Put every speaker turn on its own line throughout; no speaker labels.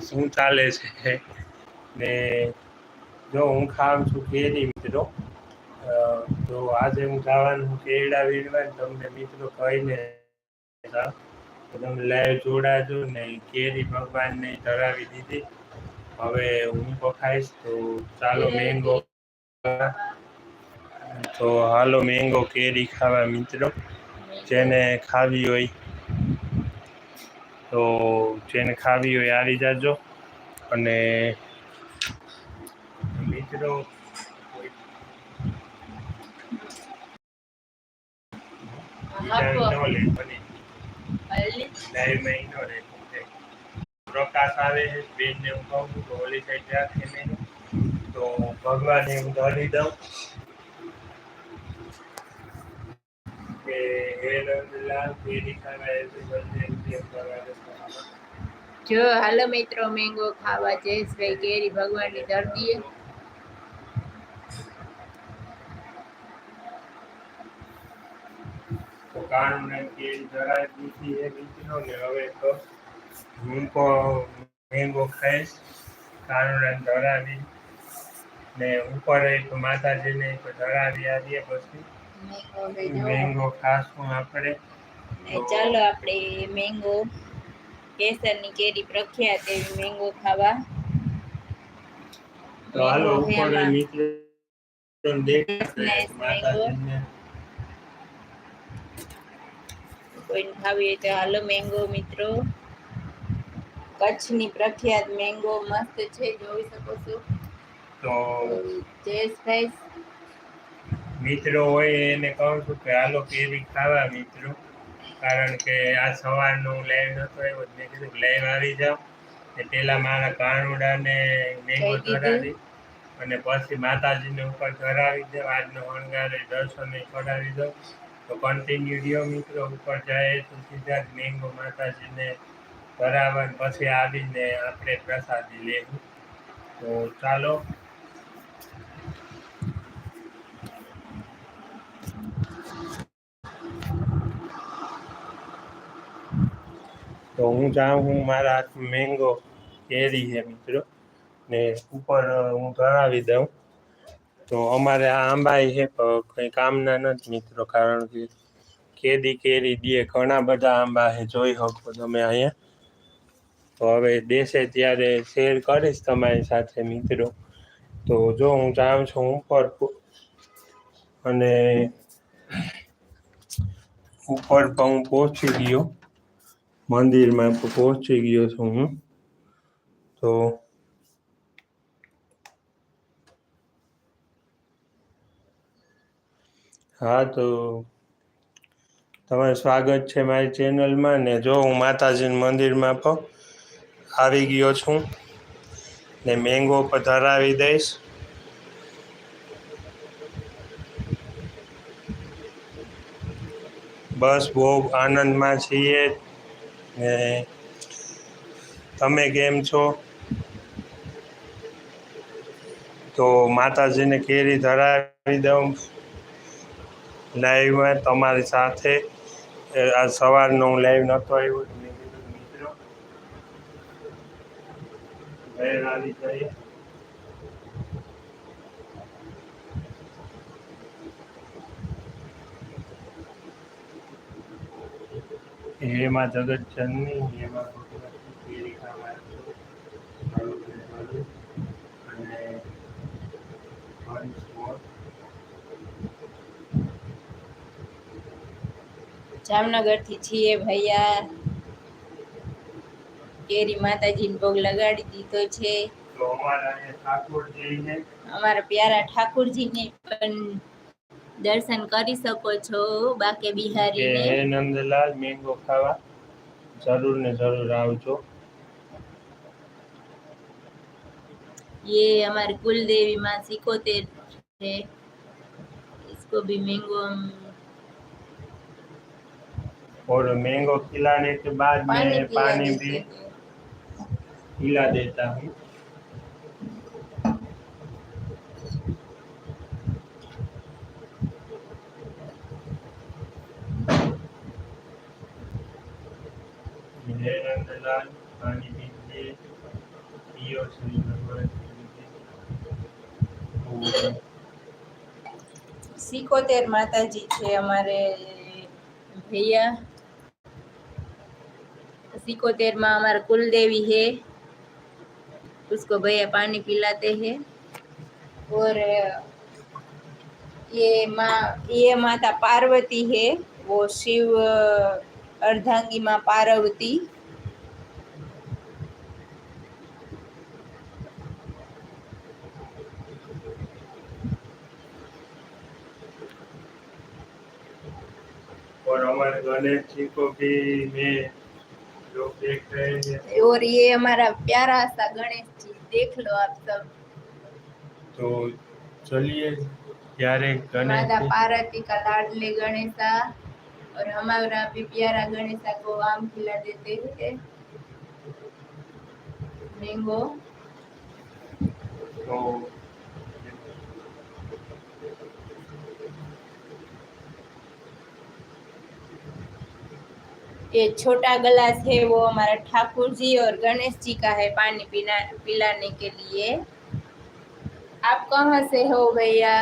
શું ચાલે છે? ને જો હું ખામ છું કેરી મિત્રો. તો આજે હું જવાનું કેળા વીણવા તમને મિત્રો કહીને. તમે લાઈવ જોડાજો ને કેરી ભગવાનને ધરાવી દીધી. હવે હું તો ખાઈશ તો ચાલો મેંગો તો હાલો મેંગો કેરી ખાવા મિત્રો. જેને ખાવી હોય તો જેને ખાવી હોય આવી જાજો. અને મિત્રો ન બને. ન પ્રકાશ આવે છે બેનને હું કહું છું કે ઓલી સાઈડ રાખે તો ભગવાન હું ધરી દઉં. કે હે નંદલાલ કેરી ખાવા એવી બધી એમ કરવા દે.
જો હાલો મિત્રો, મેંગો ખાવા જયેશભાઈ કેરી ભગવાનની ધરતીએ
કાનૂને કેરી ધરાવી બીજી એ મિત્રો ને હવે તો હું તો મેંગો ખાઈશ કાનૂને ધરાવી ને ઉપર એક માતાજીને ધરાવી આવીએ પછી
મેંગો
ખાશું આપણે
ચાલો આપણે મેંગો કેસરની કેરી પ્રખ્યાત એવી મેંગો ખાવા.
તો હાલો ઉપર મિત્રો
કોઈને ખાવી હોય તો હાલો મેંગો મિત્રો. કચ્છની પ્રખ્યાત મેંગો મસ્ત છે જોઈ શકો છો.
તો
જયેશભાઈ
મિત્રો હોય એને કહું છું કે હાલો કેરી ખાવા મિત્રો. કારણ કે આ સવારનું લાઈવ નહોતો આવ્યો મેં કીધું લાઈવ આવી જાઉં ને પહેલાં મારા કાનુડાને મેંગો. ધરાવી અને પછી માતાજીને ઉપર ધરાવી દઉં આજનો અણગારે દર્શને કરાવી દો. તો કન્ટિન્યુ રહ્યો મિત્રો ઉપર જાય તો સીધા જ મેંગો માતાજીને ધરાવે પછી આવીને આપણે પ્રસાદી લેવું. તો ચાલો તો હું જાઉં, હું મારા હાથમાં મેંગો કેરી છે મિત્રો. ને ઉપર હું ધરાવી દઉં. તો અમારે આ આંબા છે કંઈ કામના નથી મિત્રો, કારણ કે કેદી કેરી દે, ઘણા બધા આંબા છે, જોઈ શકો તમે અહીંયા. તો હવે દેશે ત્યારે શેર કરીશ તમારી સાથે મિત્રો. તો જો હું જાઉં છું ઉપર અને ઉપર પણ હું પહોંચી ગયો. મંદિરમાં પહોંચી ગયો છું હું. તો હા, તો તમારું સ્વાગત છે મારી ચેનલમાં ને જો હું માતાજીના મંદિરમાં પણ આવી ગયો છું ને મેંગો પર ધરાવી દઈશ. બસ બહુ આનંદમાં છીએ. ને તમે કેમ છો? તો માતાજીને કેરી ધરાવી દઉં. લાઈવમાં તમારી સાથે. આ સવારનો હું લાઈવ નહોતો આવ્યો. મિત્રો જય રાજી જઈએ એમાં જગત જનની એમાં ભગવતી કેરી ખાવા આવ્યો. મારું ઘર વાળું જગત જનની સ્વર
જામનગરથી છીએ ભૈયા. કેરી માતાજીને ભોગ લગાડી દીધો છે.
અમારા પ્યારા ઠાકોરજી
ને પ્યારા ઠાકુરજીને પણ દર્શન કરી શકો છો બાકે
કે
બિહારીને
હે નંદલાલ મેંગો ખાવા જરૂર ને જરૂર આવજો
ये हमारी कुल देवी माँ सिकोतेर है इसको भी मैंगो हम
और मैंगो खिलाने के बाद
पानी
मैं
पिला
पानी
देते
भी
हैं।
पिला देता हूँ हे नंदलाल पानी पीजिए ગયો છે એવું
સિકોતેર માતાજી છે અમારે भैया सिकोतेर में हमारा कुल देवी है उसको भैया पानी पिलाते हैं और ये माँ ये माता पार्वती है वो शिव अर्धांगी माँ पार्वती
हमारे गणेश जी को भी मैं लोग देख रहे हैं
और ये हमारा प्यारा सा गणेश जी देख लो आप सब
तो चलिए प्यारे
माता
गणेश जी
पार्वती का लाडले गणेशा और हमारा भी प्यारा गणेशा को आम खिला देते हैं मैंगो
तो
ये छोटा गिलास है वो हमारा ठाकुर जी और गणेश जी का है पानी पीना पिलाने के लिए आप कहाँ से हो भैया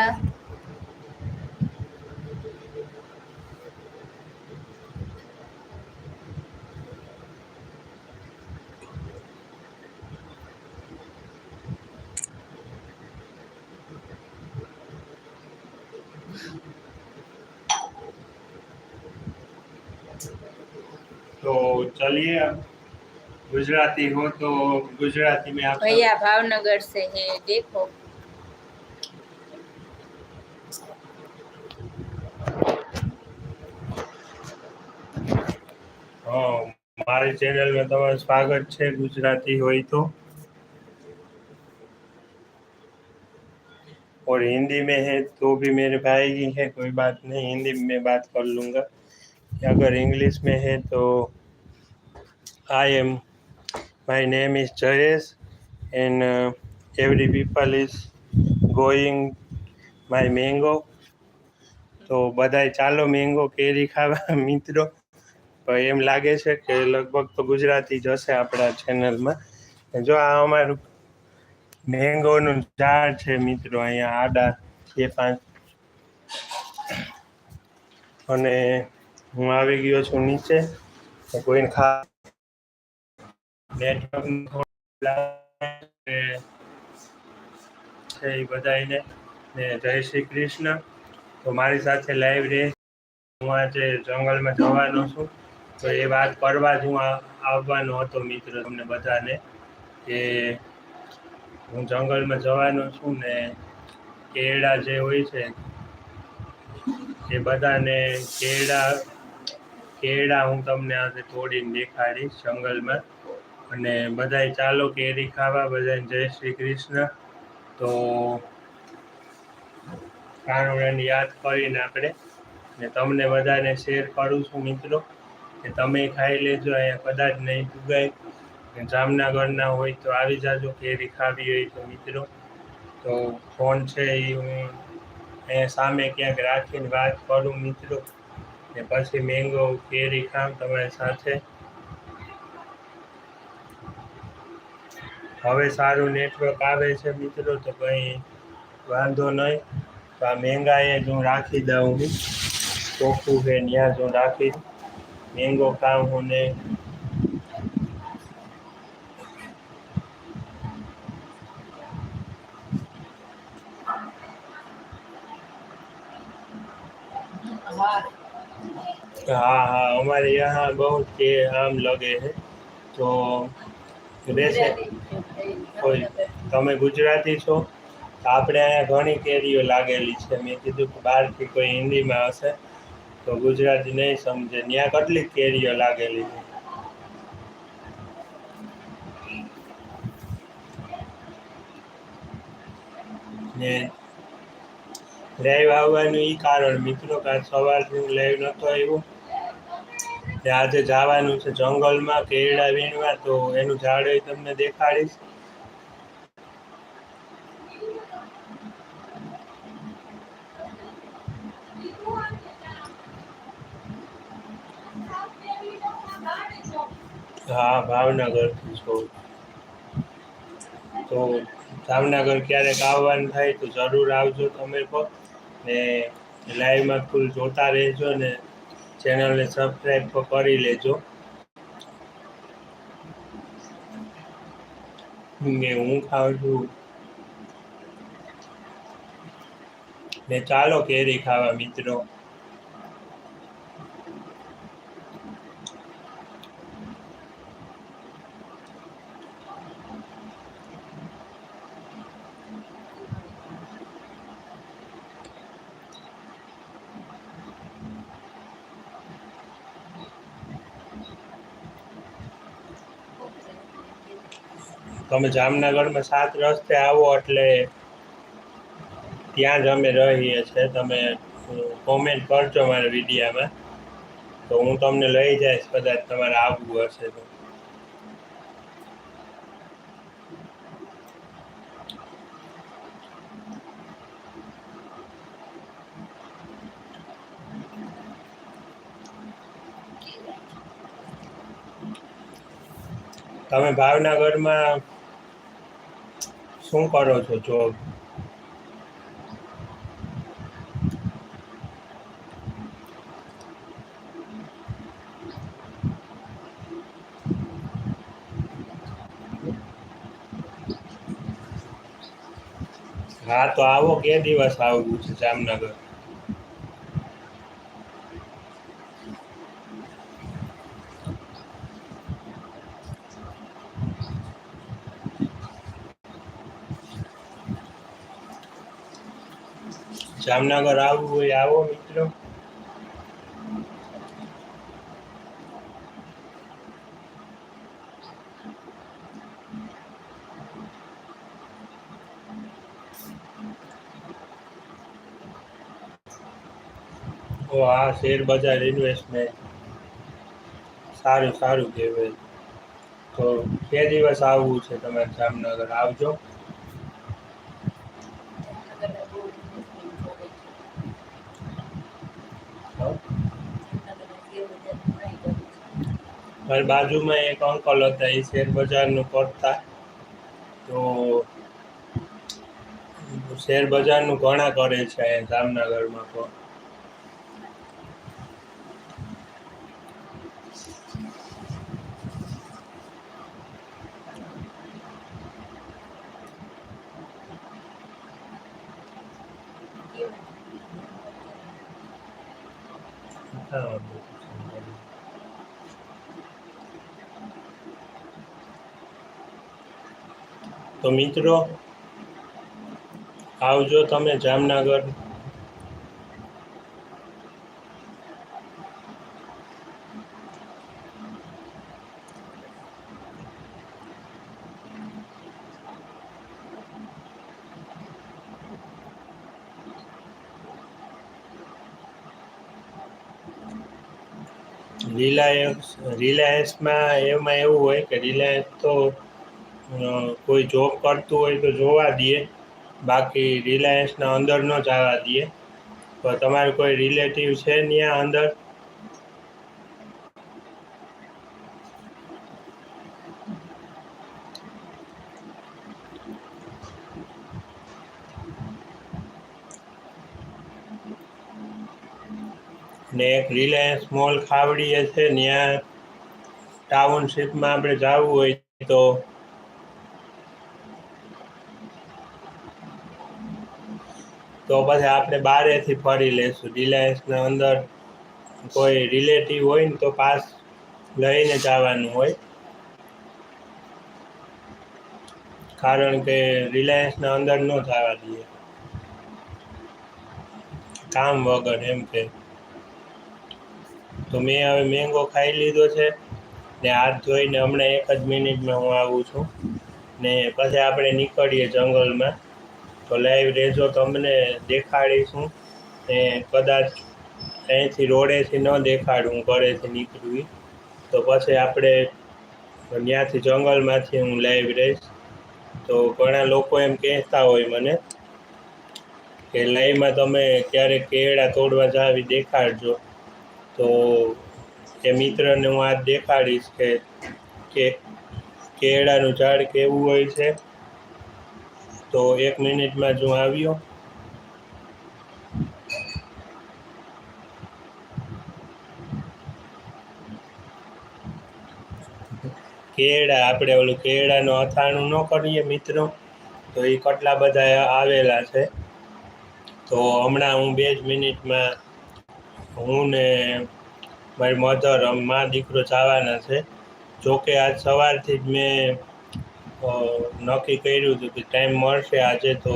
तो चलिए अब गुजराती हो तो गुजराती में आप सब-
भैया भावनगर से है देखो
हाँ हमारे चैनल में તમારું સ્વાગત છે ગુજરાતી હોય तो और हिंदी में है तो भी मेरे भाई ही है कोई बात नहीं हिंदी में बात कर लूँगा अगर इंग्लिश में है तो I am my name is Jayesh and uh, every people people going my mango તો બધાય ચાલો મેંગો કેરી ખાવા, મિત્રો. એમ લાગે છે કે લગભગ તો ગુજરાતી જ હશે આપણા ચેનલમાં જો આ અમારું મેંગોનું ઝાડ છે મિત્રો, અહીંયા આડા બે પાંચ. અને હું આવી ગયો છું નીચે. કોઈને ખા નેટવર્ક એ બધાને ને જય શ્રી કૃષ્ણ. તો મારી સાથે લાઈવ રે હું આજે જંગલમાં જવાનો છું. તો એ વાત કરવા જ હું આવવાનો હતો મિત્ર તમને બધાને, કે હું જંગલમાં જવાનો છું ને કેળા જે હોય છે, એ બધાને કેળા કેળા હું તમને આજે તોડીને દેખાડીશ જંગલમાં. અને બધાય ચાલો કેરી ખાવા બધાને જય શ્રી કૃષ્ણ. તો કાનુડાને યાદ કરીને આપણે ને તમને બધાને શેર કરું છું મિત્રો, કે તમે ખાઈ લેજો, અહીંયા કદાચ નહીં પુગાય. ને જામનગરના હોય તો આવી જાજો કેરી ખાવી હોય તો મિત્રો. તો ફોન છે એ હું અહીંયા સામે ક્યાંક રાખીને વાત કરું મિત્રો. ને પછી મેંગો કેરી ખામ તમારી સાથે. હવે સારું નેટવર્ક આવે છે મિત્રો તો કંઈ વાંધો નહીં તો આ મેંગાએ જ હું રાખી દઉં હું ચોખ્ખું છે ત્યાં જ હું રાખી મેંગો ખાઉં હું ને हाँ हाँ हमारे यहाँ बहुत के आम लगे हैं तो રહેશે કોઈ તમે ગુજરાતી છો? આપણે અહીંયા ઘણી કેરીઓ લાગેલી છે. મેં કીધું કે બહારથી કોઈ હિન્દીમાં હશે, તો ગુજરાતી નહીં સમજે. ત્યાં કેટલી કેરીઓ લાગેલી છે? ને લાઈવ આવવાનું એ કારણ, મિત્રો કાલ સવારથી હું લાઈવ નહોતો આવ્યો. ને આજે જવાનું છે જંગલમાં કેરડા વીણવા, તો એનું ઝાડ તમને દેખાડીશ. હા ભાવનગરથી તો ભાવનગર ક્યારેક આવવાનું થાય તો જરૂર આવજો તમે પણ. ને લાઈવમાં ફૂલ જોતા રહેજો ને ચેનલને સબસ્ક્રાઈબ કરી લેજો. ને હું ખાઉં છું. ને ચાલો કેરી ખાવા મિત્રો. તમે જામનગરમાં સાત રસ્તે આવો એટલે ત્યાં જ અમે રહીએ છીએ. તમે કોમેન્ટ કરજો મારા વિડીયામાં. તો હું તમને લઈ જઈશ કદાચ તમારે આવવું હશે તો. તમે ભાવનગરમાં શું કરો છો જોબ હા તો આવો કે દિવસ આવવું છે જામનગર? જામનગર આવવું હોય, આવો મિત્રો. ઓ, આ શેર બજાર ઇન્વેસ્ટમેન્ટ સારું સારું કહેવાય. તો કે દિવસ આવવું છે તમારે જામનગર. આવજો. મારી બાજુમાં એક અંકલ હતા, એ શેર બજારનું કરતા. તો શેર બજારનું ઘણા કરે છે, જામનગરમાં પણ હા. તો મિત્રો આવજો તમે જામનગર. રિલાયન્સ રિલાયન્સમાં એમાં એવું હોય કે રિલાયન્સ તો કોઈ જોબ કરતું હોય તો જોવા દઈએ. બાકી રિલાયન્સના અંદર ન જવા દઈએ. તો તમારે કોઈ રિલેટિવ છે ત્યાં અંદર? ને એક રિલાયન્સ મોલ ખાવડીએ છે ત્યાં ટાઉનશીપમાં આપણે જવું હોય તો તો પછી આપણે બારેથી ફરી લેશું. રિલાયન્સના અંદર કોઈ રિલેટિવ હોય ને તો પાસ લઈને જવાનું હોય. કારણ કે રિલાયન્સના અંદર ન જવા દઈએ. કામ વગર એમ કે. તો મેં હવે મેંગો ખાઈ લીધો છે. ને હાથ ધોઈને હમણાં એક જ મિનિટમાં હું આવું છું. ને પછી આપણે નીકળીએ જંગલમાં. તો લાઈવ રહેજો તમને દેખાડીશું. ને કદાચ અહીંથી રોડેથી ન દેખાડું ઘરેથી નીકળવી તો પછી આપણે ત્યાંથી જંગલમાંથી હું લાઈવ રહીશ. તો ઘણા લોકો એમ કહેતા હોય મને કે લાઈવમાં તમે ક્યારેક કેળા તોડવા જાવી દેખાડજો. તો એ મિત્રને હું આજ દેખાડીશ કે કેળાનું ઝાડ કેવું હોય છે. તો એક મિનિટમાં જ આવ્યો. કેળા, આપણે ઓલું કેળાનું અથાણું ન કરીએ મિત્રો, તો એ કેટલા બધા આવેલા છે. તો હમણાં હું બે જ મિનિટમાં હું ને મારી મધર મા દીકરો જવાના છે. જોકે આજ સવારથી જ મેં નક્કી કર્યું હતું કે ટાઈમ મળશે આજે તો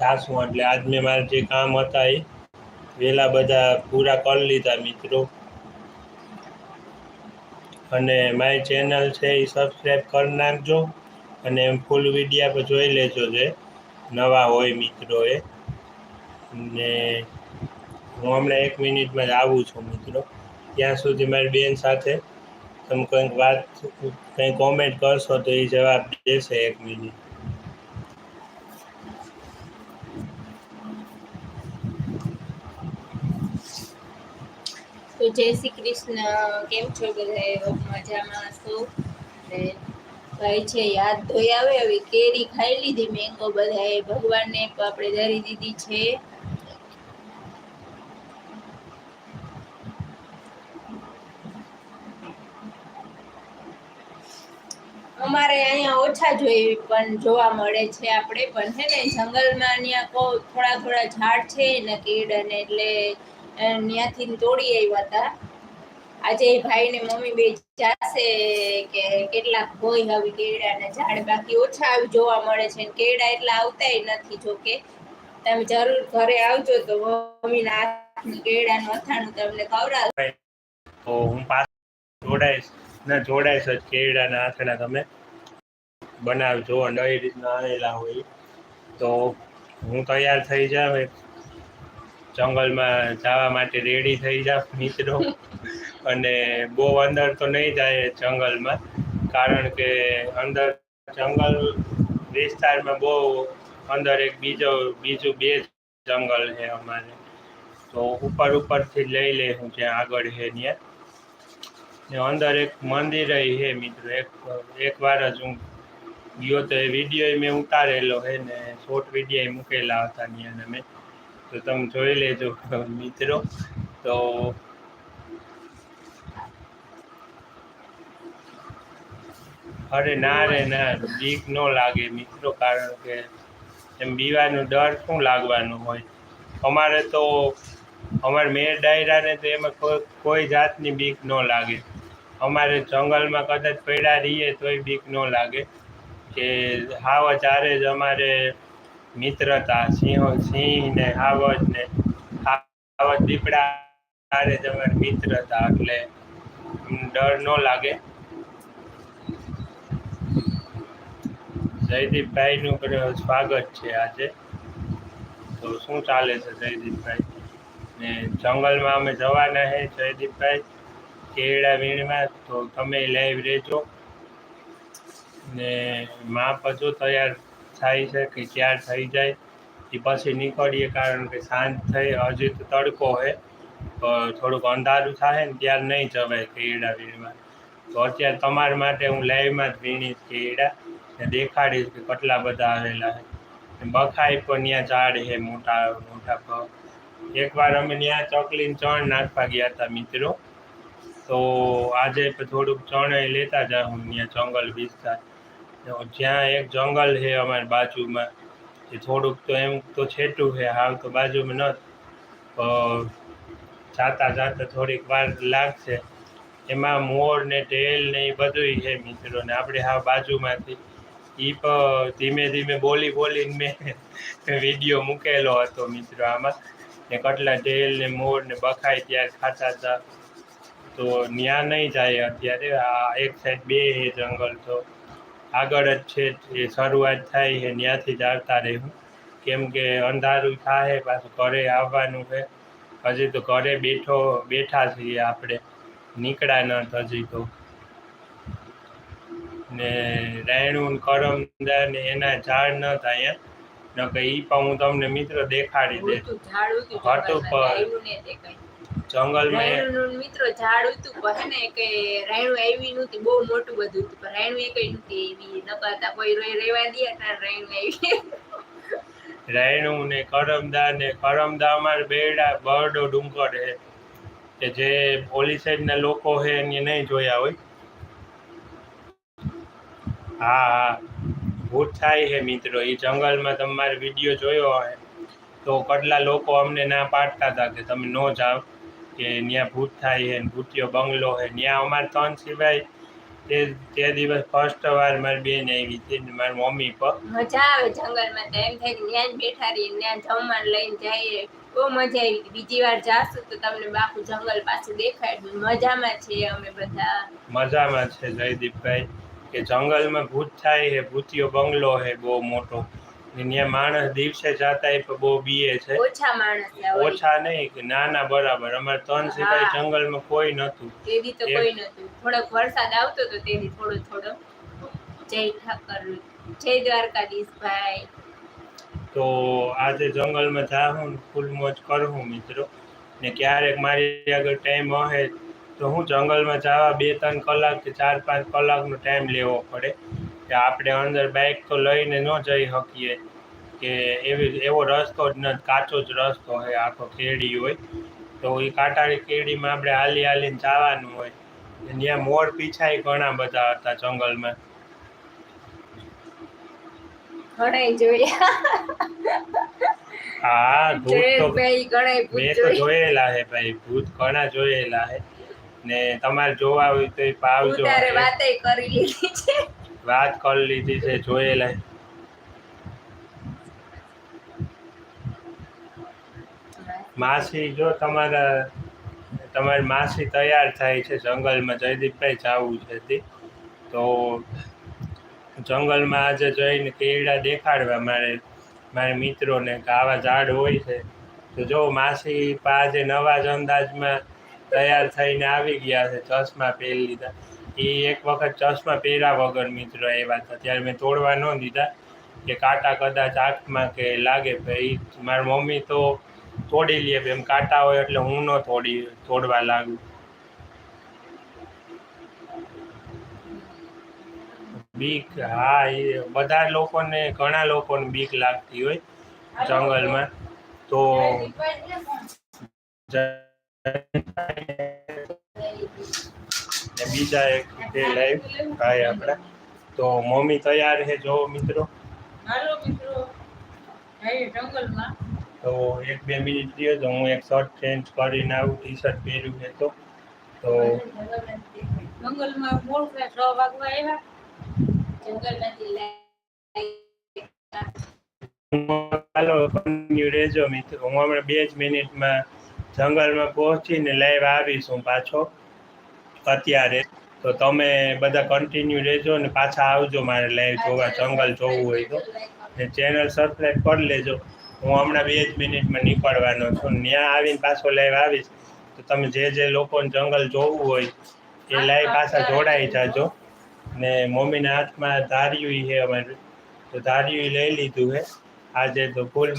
જાશું. એટલે આજ મેં મારા જે કામ હતા એ વહેલા બધા પૂરા કરી લીધા મિત્રો. અને મારી ચેનલ છે એ સબસ્ક્રાઈબ કરી નાખજો અને ફૂલ વિડીયા પર જોઈ લેજો જે નવા હોય મિત્રો એ. ને હું હમણાં એક મિનિટમાં જ આવું છું મિત્રો. ત્યાં સુધી મારી બેન સાથે તમે કંઈક વાત, કંઈ કોમેન્ટ કરશો તો એ જવાબ દેશે એક મિનિટ
તો જય શ્રી કૃષ્ણ. કેમ છો બધા મજામાં છો ભાઈ છે, યાદ ધોઈ આવે, હવે કેરી ખાઈ લીધી મેંગો બધાએ ભગવાનને પણ આપણે ધરી દીધી છે. અમારે અહીંયા ઓછા જોઈ પણ જોવા મળે છે આપણે પણ, હે ને? જંગલમાં ત્યાં કો થોડા થોડા ઝાડ છે ને કીડ અને એટલે ત્યાંથી તોડી આવ્યા હતા. આજે ભાઈ ને મમ્મી બે જાશે કે કેટલાક હોય આવી કેળા ને ઝાડ બાકી ઓછા આવી જોવા મળે છે. ને કેળા એટલા આવતાય નથી જોકે. તમે જરૂર ઘરે આવજો તો મમ્મી ના કેળા નું અથાણું તમને ખવડાવ.
તો હું પાછો જોડાઈશ ના જોડાઈશ જ કેળાના આથણા તમે. બનાવજો, અને એ રીતના આવેલા હોય. તો હું તૈયાર થઈ જાઉં જંગલમાં જવા માટે રેડી થઈ જાવ મિત્રો. અને બહુ અંદર તો નહીં જાય જંગલમાં, કારણ કે અંદર જંગલ વિસ્તારમાં બહુ અંદર એક બીજો, બીજું બે જંગલ છે અમારે. તો ઉપર ઉપરથી લઈ લે હું જ્યાં આગળ છે ત્યાં. ને અંદર એક મંદિર છે મિત્રો. એક એક વાર જ હું ગયો તો એ વીડિયો મેં ઉતારેલો છે ને શોર્ટ વીડિયો મૂકેલા હતા ત્યાં અમે તો તમે જોઈ લેજો, મિત્રો. તો અરે ના રે, ના બીક ન લાગે મિત્રો, કારણ કે એમ બીવાનું ડર શું લાગવાનું હોય? અમારે તો, અમારે મેર ડાયરાને તો એમાં કોઈ જાતની બીક ન લાગે. અમારે જંગલમાં કદાચ પડ્યા રહીએ તોય બીક ન લાગે. કે હાવ ચારે જ અમારે મિત્રતા, સિંહ સિંહ ને હાવજ ને હાવજ દીપડા હારે જ અમારે મિત્રતા એટલે ડર ન લાગે. જયદીપભાઈનું સ્વાગત છે આજે. તો શું ચાલે છે જયદીપભાઈ? ને જંગલમાં અમે જવાના છે જયદીપભાઈ? કેળા વીણમાં તો તમે લાઈવ રહેજો. ને માપ હજુ તૈયાર થાય છે કે ક્યાં થઈ જાય એ પછી નીકળીએ કારણ કે સાંજ થઈ, હજી તો તડકો છે. થોડુંક અંધારું થાય ને ત્યાર નહીં જવાય કેળા વીણમાં તો અત્યારે તમારા માટે હું લાઈવમાં જ વીણીશ કેળા ને દેખાડીશ કે કેટલા બધા આવેલા છે. બખાઈ પણ ત્યાં ઝાડ છે મોટા મોટા પગ એકવાર અમે ત્યાં ચકલીને ચણ નાખવા ગયા હતા મિત્રો. તો આજે થોડુંક ચણાઈ લેતા જા હું ત્યાં જંગલ વિસ્તાર. જ્યાં એક જંગલ છે અમારી બાજુમાં, એ થોડુંક તો એમ તો છેટું છે, હાલ તો બાજુમાં ન જાતા જાતા થોડીક વાર લાગશે. એમાં મોર ને ઢેલ ને એ બધુંય છે મિત્રો, ને આપણે હા બાજુમાંથી એ પણ ધીમે ધીમે બોલી બોલીને મેં વીડિયો મૂકેલો હતો મિત્રો આમાં. ને કેટલા ઢેલ ને મોર ને બખાય ત્યાં ખાતા હતા. તો ત્યાં નહીં જાય અત્યારે. આ એક સાઈડ બે એ જંગલ તો આગળ જ છે એ શરૂઆત થાય છે ત્યાંથી જ આવતા રહેવું. કેમ કે અંધારું થાય પાછું ઘરે આવવાનું છે. હજી તો ઘરે બેઠો બેઠા છીએ આપણે. નીકળ્યા ન હજી તો. ને રાયણું કરમદા ને એના ઝાડ ન થાય નકર એ પણ હું તમને મિત્રો દેખાડી દે હતું પણ- જંગલમાં
રાયણું મિત્રો ઝાડ હતું પણ ને કે રાયણું આવી નતી બહુ મોટું બધું હતું પણ રાયણું એકય નતી આવી નકરતા કોઈ રોય રેવા દે એટલે રાયણું આવી
રાયણું ને કરમદા ને કરમદા અમારે બેડા બરડો ડુંગર હે કે જે પોલી સાઈડના લોકો છે એને નહીં જોયા હોય. હા હા ભૂત થાય હે મિત્રો એ જંગલમાં તમારે વીડિયો જોયો હોય તો કેટલા લોકો અમને ના પાડતા હતા કે તમે ન જાઓ. કે ત્યાં ભૂત થાય છે ભૂતિયો બંગલો છે ત્યાં અમારે ત્રણ સિવાય તે તે દિવસ ફર્સ્ટ વાર મારી બેન આવી ને મારી મમ્મી પર
મજા આવે જંગલમાં તો એમ થાય ત્યાં જ બેઠા રહીએ ત્યાં જમવાનું લઈને જઈએ. બહુ મજા આવી બીજી વાર જાશું તો તમને બાપુ જંગલ પાછું દેખાય મજામાં છીએ અમે બધા.
મજામાં છે જયદીપભાઈ. કે જંગલમાં ભૂત થાય છે ભૂતિયો બંગલો છે બહુ મોટો. ત્યાં માણસ દિવસે જાતા એ બહુ બીએ છે.
ઓછા માણસ
ઓછા નહીં કે નાના બરાબર. અમારે ત્રણ સિવાય. જંગલમાં કોઈ નતું
તેથી તો કોઈ નતું થોડોક વરસાદ આવતો તો તેથી થોડો થોડો. જય ઠાકર. જય દ્વારકાધીશ ભાઈ.
તો આજે જંગલમાં જાઉં હું ફૂલ મોજ કરું મિત્રો. ને ક્યારેક મારી આગળ ટાઈમ હશે તો હું જંગલમાં જવા બે ત્રણ કલાક કે ચાર પાંચ કલાકનો ટાઈમ લેવો પડે. કે આપણે અંદર બાઇક તો લઈને ન જઈ શકીએ કે એવી એવો રસ્તો જ નથી કાચો જ રસ્તો હોય આખો કેડી હોય. તો એ કાંટાળી કેડીમાં આપણે હાલી હાલીને જવાનું હોય. ત્યાં મોર પીછાય ઘણા બધા હતા જંગલમાં.
ઘણાય જોયા.
હા ભૂત તો મેં તો જોયેલા હે ભાઈ ભૂત ઘણા જોયેલા હે. ને તમારે જોવા હોય તો પાવજો
વાતે કરી લીધી છે.
વાત કરી લીધી છે જોયેલા. માસી, જો તમારા, તમારી માસી તૈયાર થાય છે જંગલમાં, જયદીપભાઈ જવું છે તો જંગલમાં આજે જઈને કેળા દેખાડવા મારે, મારા મિત્રોને કે આવા ઝાડ હોય છે. તો જો માસી પાસે નવા જ અંદાજમાં તૈયાર થઈને આવી ગયા છે, ચશ્મા પહેરી લીધા. એ એક વખત ચશ્મા પહેર્યા વગર મિત્રો આવ્યા હતા ત્યારે મેં તોડવા ન દીધા કે કાંટા કદાચ આંખમાં કે લાગે ભાઈ મારી મમ્મી તો તોડી લે એમ કાંટા હોય એટલે હું ન તોડી તોડવા લાગુ. બીક હા એ બધા લોકોને ઘણા લોકોને બીક લાગતી હોય જંગલમાં. તો ને બીજા એક બે લાઈવ ભાઈ આપણે. તો મમ્મી તૈયાર છે જો મિત્રો.
હાલો મિત્રો. જંગલમાં.
તો એક બે મિનિટ દો તો હું એક શર્ટ ચેન્જ કરીને આવું ટી શર્ટ પહેર્યું છે તો. તો
જંગલમાં મોડ છ વાગવા આવ્યા.
જંગલમાંથી
ચાલો કન્ટિન્યુ રહેજો મિત્રો. હું હમણાં બે જ મિનિટમાં જંગલમાં પહોંચીને લાઈવ આવીશું પાછો. અત્યારે. તો તમે બધા કન્ટિન્યુ રહેજો ને પાછા આવજો મારે લાઈવ જોવા, જંગલ જોવું હોય તો. ને ચેનલ સબસ્ક્રાઈબ કરી લેજો. હું હમણાં બે જ મિનિટમાં નીકળવાનો છું. ત્યાં આવીને પાછો લાઈવ આવીશ. તો તમે જે જે લોકોને જંગલ જોવું હોય, એ લાઈવ પાછા જોડાઈ જાજો. ને મમ્મીના હાથમાં ધાર્યું છે અમારે. તો ધાર્યું લઈ લીધું છે આજે તો ફૂલ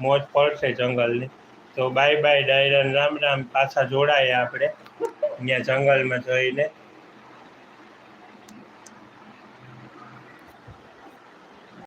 મોજ પડશે જંગલની. તો બાય બાય ડાયરન રામ રામ. પાછા જોડાયા આપણે. અહીંયા જંગલમાં જઈને